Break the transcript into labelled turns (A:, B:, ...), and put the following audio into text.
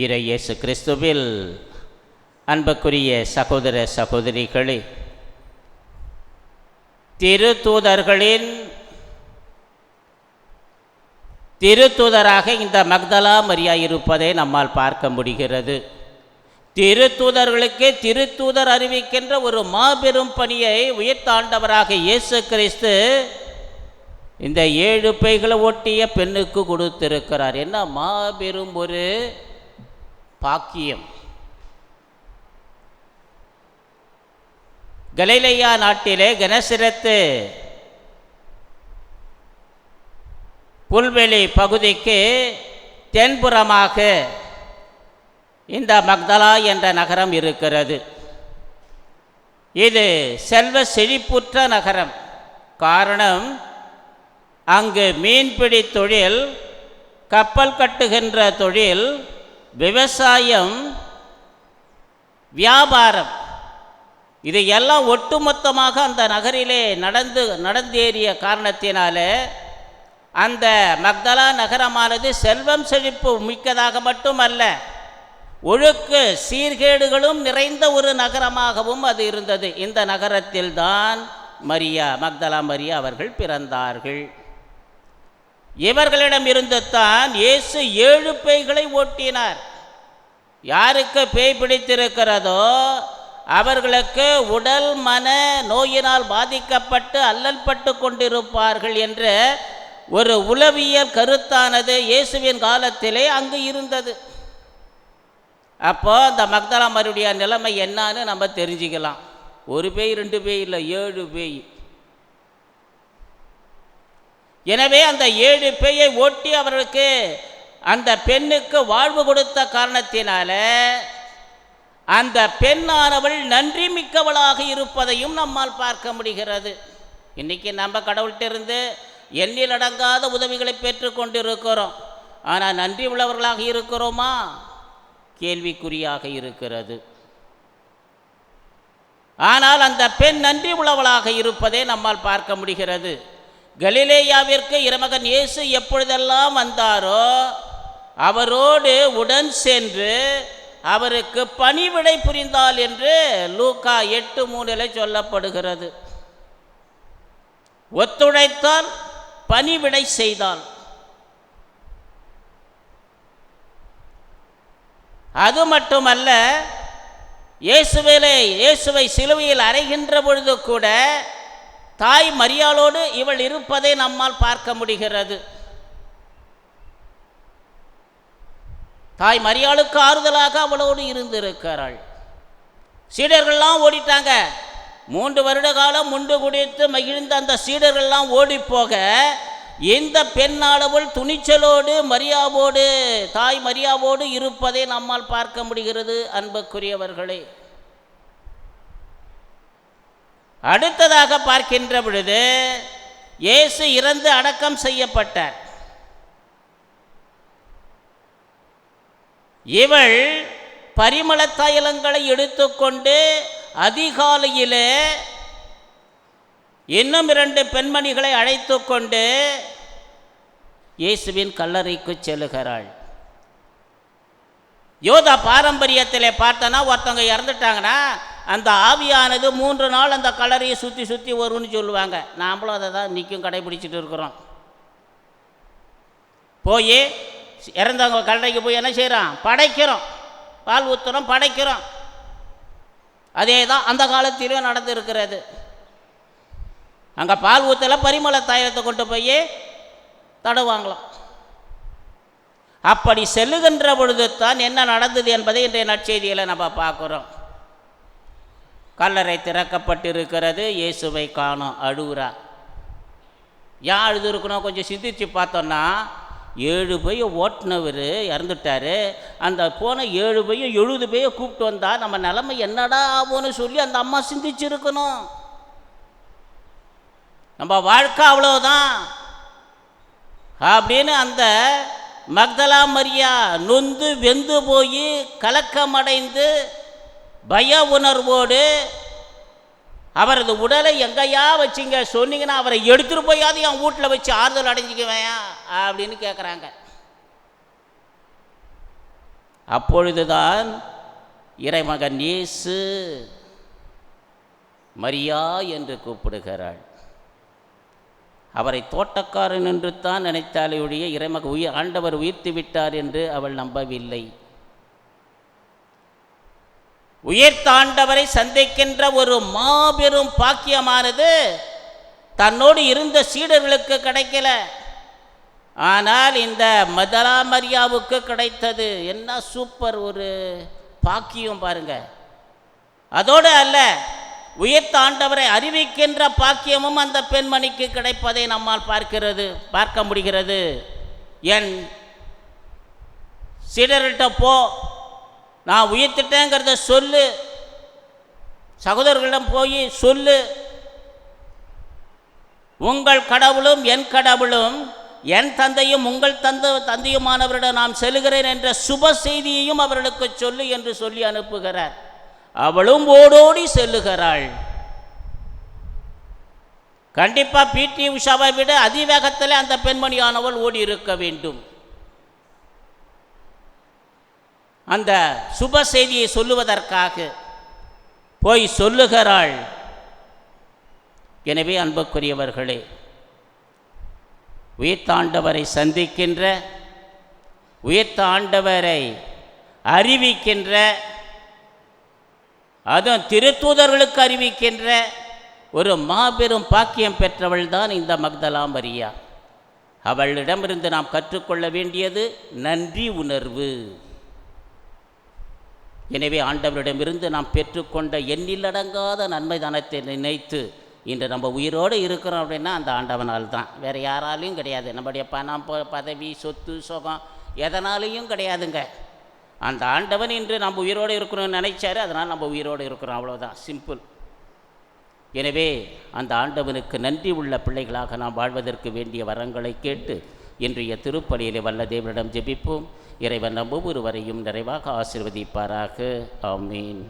A: இறை இயேசு கிறிஸ்துவில் அன்புக்குரிய சகோதர சகோதரிகளே திருத்தூதர்களின் திருத்தூதராக இந்த மக்தலா மரியா இருப்பதை நம்மால் பார்க்க முடிகிறது. திருத்தூதர்களுக்கு திருத்தூதர் அறிவிக்கின்ற ஒரு மாபெரும் பணியை உயிர்த்தாண்டவராக இயேசு கிறிஸ்து இந்த ஏழு பைகளை ஒட்டிய பெண்ணுக்கு கொடுத்திருக்கிறார். என்ன மாபெரும் ஒரு பாக்கியம். கலைலையா நாட்டிலே கனசிரத்து புல்வெளி பகுதிக்கு தென்புறமாக இந்த மக்தலா என்ற நகரம் இருக்கிறது. இது செல்வ செழிப்புற்ற நகரம். காரணம் அங்கு மீன்பிடி தொழில் கப்பல் கட்டுகின்ற தொழில் விவசாயம் வியாபாரம் இது எல்லாம் ஒட்டுமொத்தமாக அந்த நகரிலே நடந்து நடந்தேறிய காரணத்தினால அந்த மக்தலா நகரமானது செல்வம் செழிப்பு மிக்கதாக மட்டுமல்ல ஒழுக்கு சீர்கேடுகளும் நிறைந்த ஒரு நகரமாகவும் அது இருந்தது. இந்த நகரத்தில்தான் மரியா மக்தலா மரியா அவர்கள் பிறந்தார்கள். இவர்களிடம் இருந்து தான் இயேசு ஏழு பேய்களை ஓட்டினார். யாருக்கு பேய் பிடித்திருக்கிறதோ அவர்களுக்கு உடல் மன நோயினால் பாதிக்கப்பட்டு அல்லல் பட்டு கொண்டிருப்பார்கள் என்ற ஒரு உளவியல் கருத்தானது இயேசுவின் காலத்திலே அங்கு இருந்தது. அப்போ அந்த மக்தலா மருடைய நிலைமை என்னான்னு நம்ம தெரிஞ்சுக்கலாம். ஒரு பேய் ரெண்டு பேய் இல்லை ஏழு பேய். எனவே அந்த ஏழு பேயை ஓட்டி அவர்களுக்கு அந்த பெண்ணுக்கு வாழ்வு கொடுத்த காரணத்தினால அந்த பெண்ணானவள் நன்றி மிக்கவளாக இருப்பதையும் நம்மால் பார்க்க முடிகிறது. இன்னைக்கு நம்ம கடவுள்கிட்ட இருந்து எண்ணில் அடங்காத உதவிகளை பெற்றுக்கொண்டு இருக்கிறோம் ஆனால் நன்றி உள்ளவர்களாக இருக்கிறோமா? கேள்விக்குறியாக இருக்கிறது. ஆனால் அந்த பெண் நன்றி உள்ளவளாக இருப்பதை நம்மால் பார்க்க முடிகிறது. கலிலேயாவிற்கு இறைமகன் இயேசு எப்பொழுதெல்லாம் வந்தாரோ அவரோடு உடன் சென்று அவருக்கு பணிவிடை புரிந்தால் என்று லூக்கா எட்டு மூணில் சொல்லப்படுகிறது. ஒத்துழைத்தால் பணிவிடை செய்தால். அது மட்டுமல்ல இயேசுவிலே இயேசுவை சிலுவையில் அறைகின்ற பொழுது கூட தாய் மரியாளோடு இவள் இருப்பதை நம்மால் பார்க்க முடிகிறது. தாய் மரியாளுக்கு ஆறுதலாக அவளோடு இருந்திருக்கிறாள். சீடர்கள்லாம் ஓடிட்டாங்க. மூன்று வருட காலம் முண்டு குடித்து மகிழ்ந்த அந்த சீடர்கள்லாம் ஓடி போக இந்த பெண்ணாளவள் துணிச்சலோடு மரியாவோடு தாய் மரியாவோடு இருப்பதை நம்மால் பார்க்க முடிகிறது அன்புக்குரியவர்களே. அடுத்ததாக பார்க்கின்ற பொழுது இயேசு இறந்து அடக்கம் செய்யப்பட்டார். இவள் பரிமள தைலங்களை எடுத்துக்கொண்டு அதிகாலையிலே இன்னும் இரண்டு பெண்மணிகளை அழைத்து கொண்டு இயேசுவின் கல்லறைக்கு செல்லுகிறாள். யோதா பாரம்பரியத்தில் பார்த்தனா ஒருத்தவங்க இறந்துட்டாங்கன்னா அந்த ஆவியானது மூன்று நாள் அந்த கலரையை சுற்றி சுற்றி வரும்னு சொல்லுவாங்க. நாம்ளும் அதை தான் நிற்கும் கடைபிடிச்சிட்டு இருக்கிறோம். போய் இறந்தவங்க கல்லறைக்கு போய் என்ன செய்கிறோம் படைக்கிறோம். பால் ஊற்றுறோம் படைக்கிறோம். அதே தான் அந்த காலத்திலும் நடந்திருக்கிறது. அங்கே பால் ஊற்றல பரிமள தாயத்தை கொண்டு போய் தடுவாங்களாம். அப்படி செல்லுகின்ற பொழுது தான் என்ன நடந்தது என்பதை இன்றைய நற்செய்தியில் நம்ம பார்க்குறோம். கல்லறை திறக்கப்பட்டிருக்கிறது. இயேசுவை காணும் அழுகுறா. ஏன் அழுது இருக்கணும் கொஞ்சம் சிந்திச்சு பார்த்தோன்னா ஏழு பைய ஓட்டுனவர் இறந்துட்டார். அந்த போன ஏழு பைய எழுபது பைய கூப்பிட்டு வந்தால் நம்ம நிலமை என்னடா ஆகும்னு சொல்லி அந்த அம்மா சிந்திச்சிருக்கணும். நம்ம வாழ்க்கை அவ்வளோதான் அப்படின்னு அந்த மக்தலா மரியா நொந்து வெந்து போய் கலக்கமடைந்து பய உணர்வோடு அவரது உடலை எங்கேயா வச்சிங்க? சொன்னீங்கன்னா அவரை எடுத்துகிட்டு போயாவது என் வீட்டில் வச்சு ஆறுதல் அடைஞ்சிக்குவேன் அப்படின்னு கேட்குறாங்க அப்பொழுதுதான் இறைமகன் இயேசு மரியா என்று கூப்பிடுகிறாள். அவரை தோட்டக்காரன் என்று தான் நினைத்தாலே ஒழிய இறைமக உயிர் ஆண்டவர் உயிர்த்து விட்டார் என்று அவள் நம்பவில்லை. உயிர்த்தாண்டவரை சந்திக்கின்ற ஒரு மாபெரும் பாக்கியமானது தன்னோடு இருந்த சீடர்களுக்கு கிடைக்கல. ஆனால் இந்த மதலா மரியாவுக்கு கிடைத்தது. என்ன சூப்பர் ஒரு பாக்கியம் பாருங்க. அதோடு அல்ல உயிர்த்த ஆண்டவரை அறிவிக்கின்ற பாக்கியமும் அந்த பெண்மணிக்கு கிடைப்பதை நம்மால் பார்க்கிறது பார்க்க முடிகிறது. என் சீடர்கிட்ட போ நான் உயிர்த்திட்டேங்கிறத சொல்லு. சகோதரர்களிடம் போய் சொல்லு. உங்கள் கடவுளும் என் கடவுளும் என் தந்தையும் உங்கள் தந்த தந்தையுமானவரிடம் நாம் செல்கிறேன் என்ற சுப செய்தியையும் அவர்களுக்கு சொல்லு என்று சொல்லி அனுப்புகிறார். அவளும் ஓடோடி செல்லுகிறாள். கண்டிப்பாக பிடி உஷாவை விட அதிவேகத்தில் அந்த பெண்மணியானவள் ஓடி இருக்க வேண்டும். அந்த சுப செய்தியை சொல்லுவதற்காக போய் சொல்லுகிறாள். எனவே அன்புக்குரியவர்களே உயிர்த்தாண்டவரை சந்திக்கின்ற உயிர்த்தாண்டவரை அறிவிக்கின்ற அதுவும் திருத்தூதர்களுக்கு அறிவிக்கின்ற ஒரு மாபெரும் பாக்கியம் பெற்றவள் தான் இந்த மக்தலா மரியா. அவளிடமிருந்து நாம் கற்றுக்கொள்ள வேண்டியது நன்றி உணர்வு. எனவே ஆண்டவரிடமிருந்து நாம் பெற்றுக்கொண்ட எண்ணிலடங்காத நன்மை தானத்தை நினைத்து இன்று நம்ம உயிரோடு இருக்கிறோம் அப்படின்னா அந்த ஆண்டவனால் தான். வேறு யாராலையும் கிடையாது. நம்முடைய பணம் பதவி சொத்து சுகம் எதனாலையும் கிடையாதுங்க. அந்த ஆண்டவன் இன்று நம்ம உயிரோடு இருக்கணும்னு நினைச்சாரு அதனால் நம்ம உயிரோடு இருக்கிறோம். அவ்வளோதான் சிம்பிள் எனவே அந்த ஆண்டவனுக்கு நன்றி உள்ள பிள்ளைகளாக நாம் வாழ்வதற்கு வேண்டிய வரங்களை கேட்டு இன்றைய திருப்பலியிலே வல்ல தேவனிடம் ஜெபிப்போம். இறைவன் நம் ஒவ்வொருவரையும் நிறைவாக ஆசீர்வதிப்பாராக. ஆமீன்.